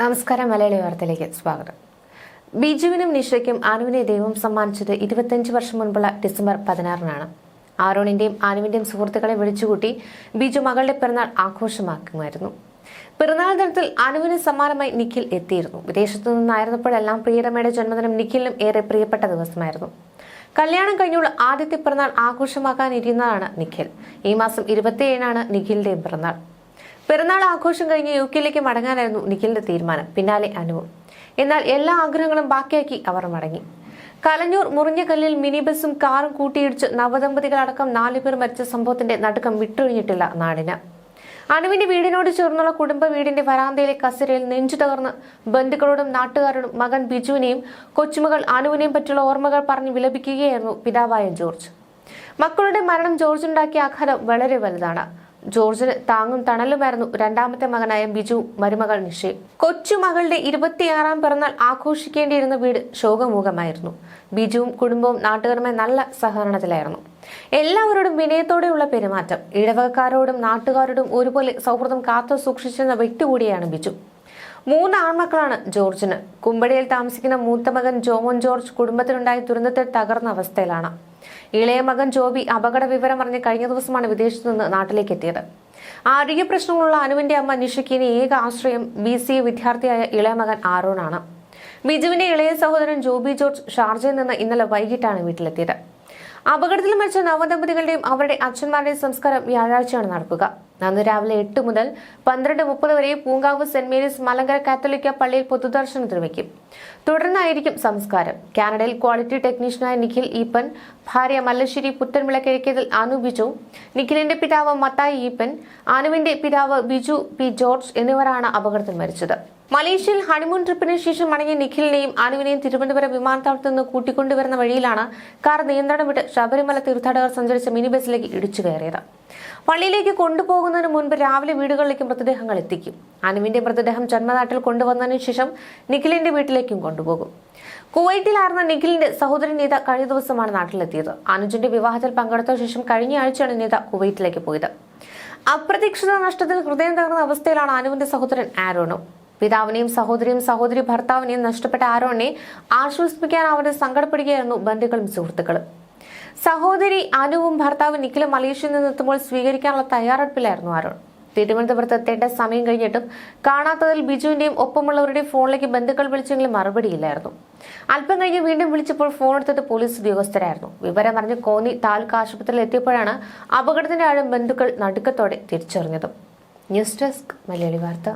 നമസ്കാരം മലയാളി വാർത്തയിലേക്ക് സ്വാഗതം. ബിജുവിനും നിഷയ്ക്കും ആനുവിനെ ദൈവം സമ്മാനിച്ചത് ഇരുപത്തഞ്ച് വർഷം മുൻപുള്ള ഡിസംബർ പതിനാറിനാണ്. ആരോണിന്റെയും ആനുവിന്റെയും സുഹൃത്തുക്കളെ വിളിച്ചുകൂട്ടി ബിജു മകളുടെ പിറന്നാൾ ആഘോഷമാക്കുമായിരുന്നു. പിറന്നാൾ ദിനത്തിൽ അനുവിന് സമ്മാനമായി നിഖിൽ എത്തിയിരുന്നു. വിദേശത്തു നിന്നായിരുന്നപ്പോഴെല്ലാം പ്രിയരമയുടെ ജന്മദിനം നിഖിലിനും ഏറെ പ്രിയപ്പെട്ട ദിവസമായിരുന്നു. കല്യാണം കഴിഞ്ഞുള്ള ആദ്യത്തെ പിറന്നാൾ ആഘോഷമാക്കാനിരുന്നതാണ് നിഖിൽ. ഈ മാസം ഇരുപത്തിയേഴിനാണ് നിഖിലിന്റെയും പിറന്നാൾ. പിറന്നാൾ ആഘോഷം കഴിഞ്ഞ് യു കെയിലേക്ക് മടങ്ങാനായിരുന്നു നിഖിലിന്റെ തീരുമാനം. പിന്നാലെ അനുവും. എന്നാൽ എല്ലാ ആഗ്രഹങ്ങളും ബാക്കിയാക്കി അവർ മടങ്ങി. കലഞ്ഞൂർ മുറിഞ്ഞകല്ലിൽ മിനി ബസും കാറും കൂട്ടിയിടിച്ച് നവദമ്പതികളടക്കം നാലുപേർ മരിച്ച സംഭവത്തിന്റെ നടുക്കം വിട്ടൊഴിഞ്ഞിട്ടില്ല നാടിന്. അനുവിന്റെ വീടിനോട് ചേർന്നുള്ള കുടുംബ വീടിന്റെ വരാന്തയിലെ കസരയിൽ നെഞ്ചു തകർന്ന് ബന്ധുക്കളോടും നാട്ടുകാരോടും മകൻ ബിജുവിനെയും കൊച്ചുമകൾ അനുവിനെയും പറ്റിയുള്ള ഓർമ്മകൾ പറഞ്ഞ് വിലപിക്കുകയായിരുന്നു പിതാവായ ജോർജ്. മക്കളുടെ മരണം ജോർജുണ്ടാക്കിയ ആഘാതം വളരെ വലുതാണ്. ജോർജിന് താങ്ങും തണലുമായിരുന്നു രണ്ടാമത്തെ മകനായ ബിജു മരുമകൾ നിഷേ. കൊച്ചുമകളുടെ ഇരുപത്തിയാറാം പിറന്നാൾ ആഘോഷിക്കേണ്ടിയിരുന്ന വീട് ശോകമുഖമായിരുന്നു ബിജുവും കുടുംബവും നാട്ടുകാരുമായി നല്ല സഹകരണത്തിലായിരുന്നു. എല്ലാവരോടും വിനയത്തോടെയുള്ള പെരുമാറ്റം. ഇടവകക്കാരോടും നാട്ടുകാരോടും ഒരുപോലെ സൗഹൃദം കാത്തു സൂക്ഷിച്ചിരുന്ന വ്യക്തി കൂടിയാണ് ബിജു. മൂന്ന് ആൺമക്കളാണ് ജോർജിന്. കുമ്പടിയിൽ താമസിക്കുന്ന മൂത്ത മകൻ ജോമോൻ ജോർജ് കുടുംബത്തിനുണ്ടായ ദുരന്തത്തിൽ തകർന്ന അവസ്ഥയിലാണ്. ഇളയ മകൻ ജോബി അപകട വിവരം അറിഞ്ഞ് കഴിഞ്ഞ ദിവസമാണ് വിദേശത്തു നിന്ന് നാട്ടിലേക്ക് എത്തിയത് ആരോഗ്യ പ്രശ്നങ്ങളുള്ള അനുവിന്റെ അമ്മ നിഷയ്ക്ക് ഇനി ഏക ആശ്രയം ബി സി വിദ്യാർത്ഥിയായ ഇളയ മകൻ ആറോണാണ്. ബിജുവിന്റെ ഇളയ സഹോദരൻ ജോബി ജോർജ് ഷാർജയിൽ നിന്ന് ഇന്നലെ വൈകിട്ടാണ് വീട്ടിലെത്തിയത്. അപകടത്തിൽ മരിച്ച നവദമ്പതികളുടെയും അവരുടെ അച്ഛന്മാരുടെയും സംസ്കാരം വ്യാഴാഴ്ചയാണ് നടക്കുക. അന്ന് രാവിലെ എട്ട് മുതൽ പന്ത്രണ്ട് മുപ്പത് വരെ പൂങ്കാവ് സെന്റ് മേരീസ് മലങ്കര കാത്തലിക്ക പള്ളിയിൽ പൊതുദർശനത്തിന് വയ്ക്കും തുടർന്നായിരിക്കും സംസ്കാരം. കാനഡയിൽ ക്വാളിറ്റി ടെക്നീഷ്യനായ നിഖിൽ ഈപ്പൻ ഭാര്യ മല്ലശ്ശേരി പുത്തൻവിളക്കിഴക്കിയതിൽ അനു ബിജു നിഖിലിന്റെ പിതാവ് മത്തായി ഈപ്പൻ അനുവിന്റെ പിതാവ് ബിജു പി ജോർജ് എന്നിവരാണ് അപകടത്തിൽ മരിച്ചത്. മലേഷ്യയിൽ ഹണിമൂൺ ട്രിപ്പിന് ശേഷം മടങ്ങിയ നിഖിലിനെയും അനുവിനെയും തിരുവനന്തപുരം വിമാനത്താവളത്തിൽ നിന്ന് കൂട്ടിക്കൊണ്ടുവരുന്ന വഴിയിലാണ് കാർ നിയന്ത്രണം വിട്ട് ശബരിമല തീർത്ഥാടകർ സഞ്ചരിച്ച മിനി ബസ്സിലേക്ക് ഇടിച്ചു കയറിയത്. പള്ളിയിലേക്ക് കൊണ്ടുപോകുന്നതിന് മുൻപ് രാവിലെ വീടുകളിലേക്ക് മൃതദേഹങ്ങൾ എത്തിക്കും. അനുവിന്റെ മൃതദേഹം ജന്മനാട്ടിൽ കൊണ്ടുവന്നതിന് ശേഷം നിഖിലിന്റെ വീട്ടിലേക്കും കൊണ്ടുപോകും. കുവൈറ്റിലായിരുന്ന നിഖിലിന്റെ സഹോദരൻ നീത കഴിഞ്ഞ ദിവസമാണ് നാട്ടിലെത്തിയത്. അനുജന്റെ വിവാഹത്തിൽ പങ്കെടുത്ത ശേഷം കഴിഞ്ഞ ആഴ്ചയാണ് നീത കുവൈറ്റിലേക്ക് പോയത്. അപ്രതീക്ഷിത നഷ്ടത്തിൽ ഹൃദയം തകർന്ന അവസ്ഥയിലാണ് അനുവിന്റെ സഹോദരൻ ആരോണും. പിതാവിനെയും സഹോദരിയും സഹോദരി ഭർത്താവിനെയും നഷ്ടപ്പെട്ട ആരോണിനെ ആശ്വസിപ്പിക്കാൻ അവരെ സങ്കടപ്പെടുകയായിരുന്നു ബന്ധുക്കളും സുഹൃത്തുക്കളും. സഹോദരി അനുവും ഭർത്താവ് നിഖിലും മലേഷ്യയിൽ നിന്നെത്തുമ്പോൾ സ്വീകരിക്കാനുള്ള തയ്യാറെടുപ്പിലായിരുന്നു ആരോൺ. തിരുവനന്തപുരത്ത് എത്തേണ്ട സമയം കഴിഞ്ഞിട്ടും കാണാത്തതിൽ ബിജുവിന്റെയും ഒപ്പമുള്ളവരുടെയും ഫോണിലേക്ക് ബന്ധുക്കൾ വിളിച്ചെങ്കിലും മറുപടിയില്ലായിരുന്നു. അല്പം കഴിഞ്ഞ് വീണ്ടും വിളിച്ചപ്പോൾ ഫോൺ എടുത്തത് പോലീസ് ഉദ്യോഗസ്ഥരായിരുന്നു. വിവരം അറിഞ്ഞ് കോന്നി താലൂക്ക് ആശുപത്രിയിൽ എത്തിയപ്പോഴാണ് അപകടത്തിന്റെ ആഴം ബന്ധുക്കൾ നടുക്കത്തോടെ തിരിച്ചറിഞ്ഞതും. ന്യൂസ് ഡെസ്ക് മലയാളി വാർത്ത.